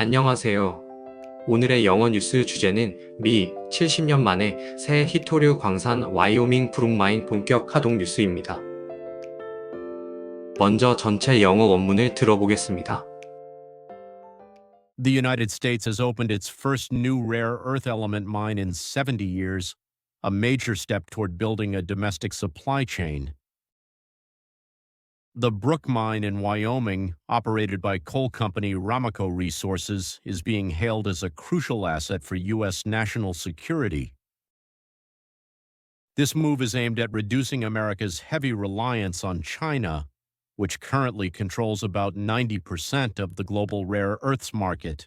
안녕하세요. 오늘의 영어 뉴스 주제는 미 70년 만에 새 히토류 광산 와이오밍 브룩마인 본격 하동 뉴스입니다. 먼저 전체 영어 원문을 들어보겠습니다. The United States has opened its first new rare earth element mine in 70 years, a major step toward building a domestic supply chain. The Brook Mine in Wyoming, operated by coal company Ramaco Resources, is being hailed as a crucial asset for U.S. national security. This move is aimed at reducing America's heavy reliance on China, which currently controls about 90% of the global rare earths market.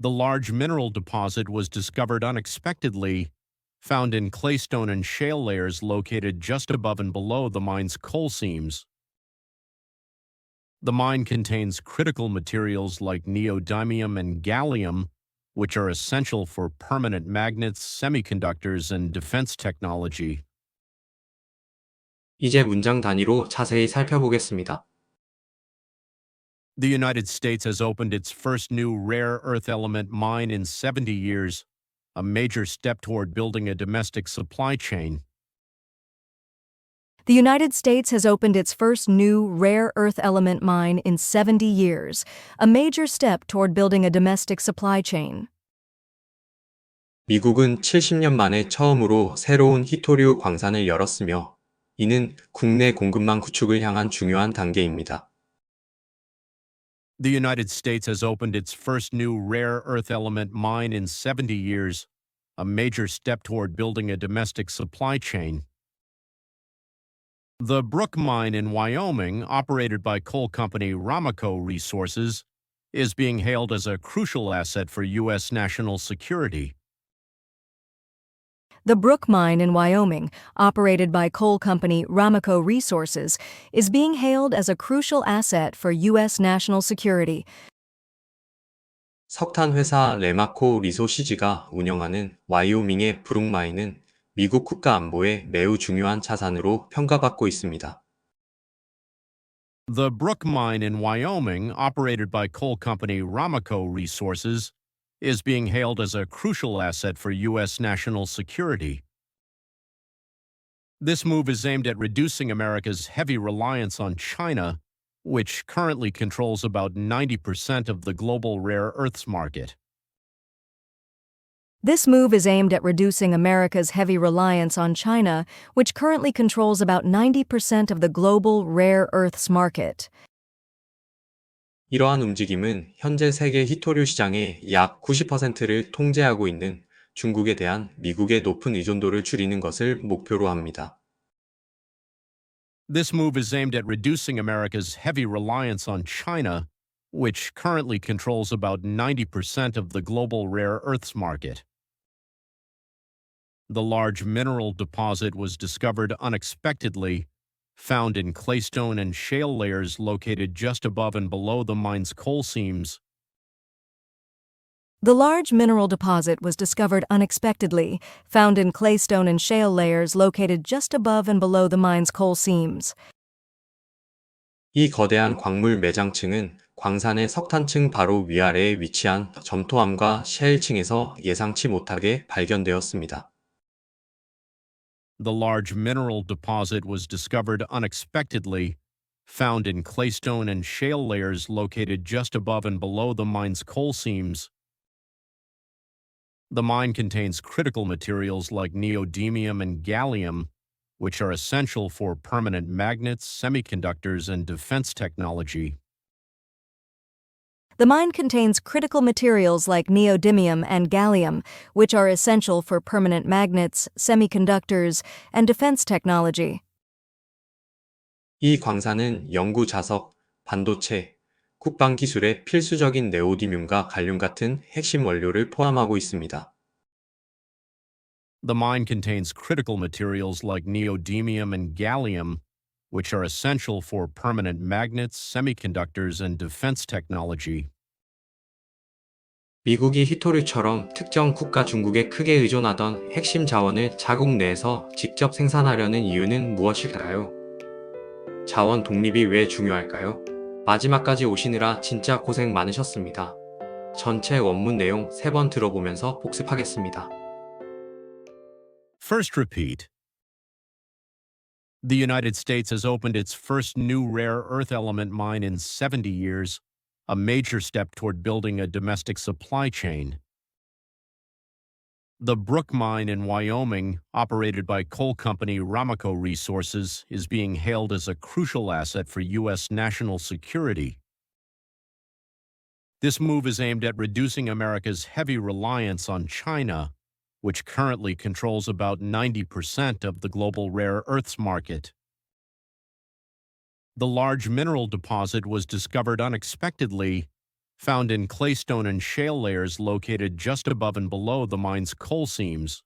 The large mineral deposit was discovered unexpectedly, found in claystone and shale layers located just above and below the mine's coal seams. The mine contains critical materials like neodymium and gallium, which are essential for permanent magnets, semiconductors, and defense technology. 이제 문장 단위로 자세히 살펴보겠습니다. The United States has opened its first new rare earth element mine in 70 years, a major step toward building a domestic supply chain. The United States has opened its first new rare earth element mine in 70 years, a major step toward building a domestic supply chain. 미국은 70년 만에 처음으로 새로운 히토류 광산을 열었으며 이는 국내 공급망 구축을 향한 중요한 단계입니다. The United States has opened its first new rare earth element mine in 70 years, a major step toward building a domestic supply chain. The Brook Mine in Wyoming, operated by coal company Ramaco Resources, is being hailed as a crucial asset for U.S. national security. The Brook Mine in Wyoming, operated by coal company Ramaco Resources, is being hailed as a crucial asset for U.S. national security. 석탄 회사 레마코 리소시즈가 운영하는 와이오밍의 브룩마인은 미국 국가 안보에 매우 중요한 자산으로 평가받고 있습니다. The Brook Mine in Wyoming, operated by coal company Ramaco Resources, is being hailed as a crucial asset for U.S. national security. This move is aimed at reducing America's heavy reliance on China, which currently controls about 90% of the global rare earths market. This move is aimed at reducing America's heavy reliance on China, which currently controls about 90% of the global rare earths market. 이러한 움직임은 현재 세계 히토류 시장의 약 90%를 통제하고 있는 중국에 대한 미국의 높은 의존도를 줄이는 것을 목표로 합니다. This move is aimed at reducing America's heavy reliance on China, which currently controls about 90% of the global rare earths market. The large mineral deposit was discovered unexpectedly, found in claystone and shale layers located just above and below the mine's coal seams. The large mineral deposit was discovered unexpectedly, found in claystone and shale layers located just above and below the mine's coal seams. 이 거대한 광물 매장층은 광산의 석탄층 바로 위아래에 위치한 점토암과 셰일층에서 예상치 못하게 발견되었습니다. The large mineral deposit was discovered unexpectedly, found in claystone and shale layers located just above and below the mine's coal seams. The mine contains critical materials like neodymium and gallium, which are essential for permanent magnets, semiconductors, and defense technology. The mine contains critical materials like neodymium and gallium, which are essential for permanent magnets, semiconductors, and defense technology. 이 광산은 연구 자석, 반도체, 국방 기술에 필수적인 네오디뮴과 갈륨 같은 핵심 원료를 포함하고 있습니다. The mine contains critical materials like neodymium and gallium, which are essential for permanent magnets, semiconductors, and defense technology. 미국이 히토류처럼 특정 국가 중국에 크게 의존하던 핵심 자원을 자국 내에서 직접 생산하려는 이유는 무엇일까요? 자원 독립이 왜 중요할까요? 마지막까지 오시느라 진짜 고생 많으셨습니다. 전체 원문 내용 세번 들어보면서 복습하겠습니다. First repeat. The United States has opened its first new rare earth element mine in 70 years, a major step toward building a domestic supply chain. The Brook Mine in Wyoming, operated by coal company Ramaco Resources, is being hailed as a crucial asset for U.S. national security. This move is aimed at reducing America's heavy reliance on China, which currently controls about 90% of the global rare earths market. The large mineral deposit was discovered unexpectedly, found in claystone and shale layers located just above and below the mine's coal seams.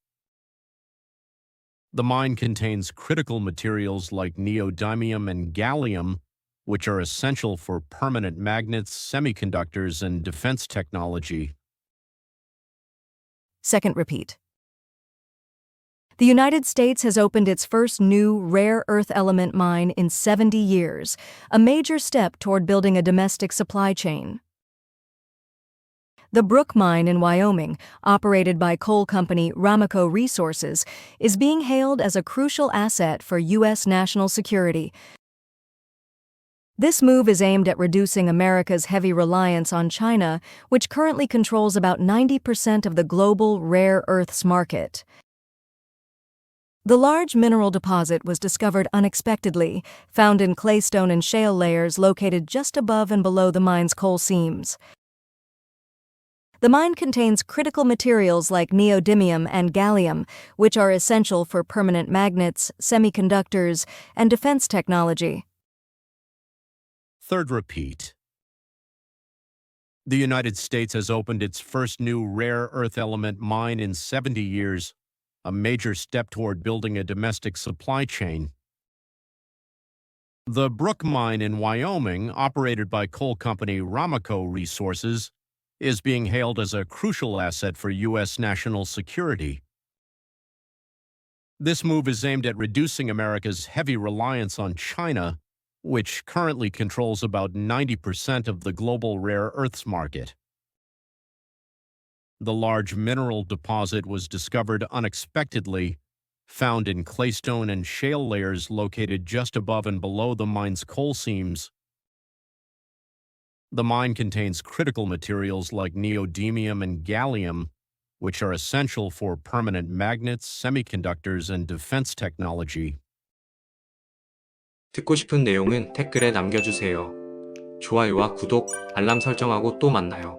The mine contains critical materials like neodymium and gallium, which are essential for permanent magnets, semiconductors, and defense technology. Second repeat. The United States has opened its first new rare earth element mine in 70 years, a major step toward building a domestic supply chain. The Brook Mine in Wyoming, operated by coal company Ramaco Resources, is being hailed as a crucial asset for U.S. national security. This move is aimed at reducing America's heavy reliance on China, which currently controls about 90% of the global rare earths market. The large mineral deposit was discovered unexpectedly, found in claystone and shale layers located just above and below the mine's coal seams. The mine contains critical materials like neodymium and gallium, which are essential for permanent magnets, semiconductors, and defense technology. Third repeat. The United States has opened its first new rare earth element mine in 70 years, a major step toward building a domestic supply chain. The Brook Mine in Wyoming, operated by coal company Ramaco Resources, is being hailed as a crucial asset for U.S. national security. This move is aimed at reducing America's heavy reliance on China, which currently controls about 90% of the global rare earths market The large mineral deposit was discovered unexpectedly, found in claystone and shale layers located just above and below the mine's coal seams. The mine contains critical materials like neodymium and gallium, which are essential for permanent magnets, semiconductors, and defense technology. 듣고 싶은 내용은 댓글에 남겨주세요. 좋아요와 구독, 알람 설정하고 또 만나요.